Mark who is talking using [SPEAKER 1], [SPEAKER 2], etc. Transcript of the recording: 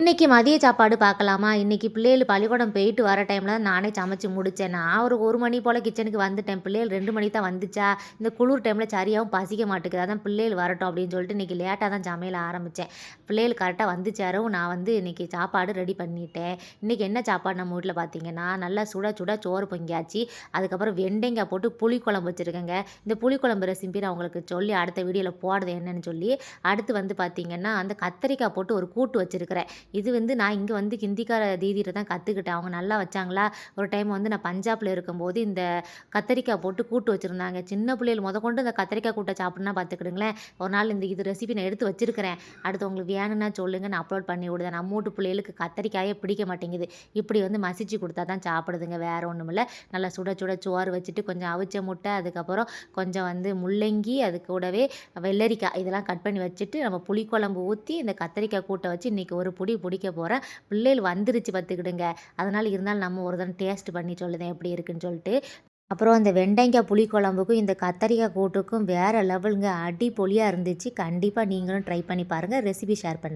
[SPEAKER 1] இன்னைக்கு மதிய சாப்பாடு பார்க்கலாமா? இன்னைக்கு பிள்ளைகள் பள்ளிக்கூடம் போயிட்டு வர டைமில் தான் நானே சமைச்சு முடித்தேன் நான் ஒரு ஒரு மணி போல் கிச்சனுக்கு வந்துட்டேன். பிள்ளைகள் ரெண்டு மணிக்கு தான் வந்துச்சா? இந்த குளிர் டைமில் சரியாகவும் பசிக்க மாட்டேங்குது. அதான் பிள்ளைகள் வரட்டும் அப்படின்னு சொல்லிட்டு இன்றைக்கி லேட்டாக தான் சமையல் ஆரம்பித்தேன் பிள்ளைகள் கரெக்டாக வந்துச்சாரும் நான் வந்து இன்றைக்கி சாப்பாடு ரெடி பண்ணிட்டேன். இன்றைக்கி என்ன சாப்பாடு நம்ம வீட்டில் பார்த்தீங்கன்னா நல்லா சுட சுட சோறு பொங்கியாச்சு. அதுக்கப்புறம் வெண்டைங்காய் போட்டு புளிக்குழம்பு வச்சுருக்கேங்க. இந்த புளிக்குழம்பு ரெசிபி நான் உங்களுக்கு சொல்லி அடுத்த வீடியோவில் போடுறது என்னன்னு சொல்லி அடுத்து வந்து பார்த்தீங்கன்னா அந்த கத்தரிக்காய் போட்டு ஒரு கூட்டு வச்சுருக்கிறேன். இது வந்து நான் இங்கே வந்து ஹிந்திக்கார தீதியில் தான் கற்றுக்கிட்டேன் அவங்க நல்லா வச்சாங்களா? ஒரு டைம் வந்து நான் பஞ்சாபில் இருக்கும்போது இந்த கத்தரிக்காய் போட்டு கூட்டு வச்சுருந்தாங்க. சின்ன பிள்ளைகள் முத கொண்டு இந்த கத்தரிக்காய் கூட்டை சாப்பிட்னா பார்த்துக்கிடுங்களேன் ஒரு நாள் இந்த இது ரெசிபி நான் எடுத்து வச்சுருக்கிறேன். அடுத்து உங்களுக்கு வேணும்னா சொல்லுங்கள் நான் அப்லோட் பண்ணி விடுதேன். நம்ம வீட்டு பிள்ளைகளுக்கு கத்தரிக்காயே பிடிக்க மாட்டேங்குது. இப்படி வந்து மசிச்சு கொடுத்தா தான் சாப்பிடுதுங்க. வேறு ஒன்றும் இல்லை நல்லா சுட சுட சோறு வச்சுட்டு கொஞ்சம் அவிச்ச முட்டை அதுக்கப்புறம் கொஞ்சம் வந்து முள்ளங்கி அது கூடவே வெள்ளரிக்காய் இதெல்லாம் கட் பண்ணி வச்சுட்டு நம்ம புளிக்குழம்பு ஊற்றி இந்த கத்தரிக்காய் கூட்டை வச்சு இன்றைக்கி ஒரு பொடி பிடிக்க போகிறேன் பிள்ளைகள் வந்துருச்சு பார்த்துக்கிடுங்க. அதனால் இருந்தாலும் நம்ம ஒரு தடவை டேஸ்ட் பண்ணி சொல்லுதேன் எப்படி இருக்குன்னு சொல்லிட்டு. அப்புறம் அந்த வெண்டைக்காய் புளிக்குழம்புக்கும் இந்த கத்தரிக்காய் கூட்டுக்கும் வேறு லெவலுங்க அடிப்பொலியாக இருந்துச்சு. கண்டிப்பாக நீங்களும் ட்ரை பண்ணி பாருங்கள் ரெசிபி ஷேர் பண்ணுங்கள்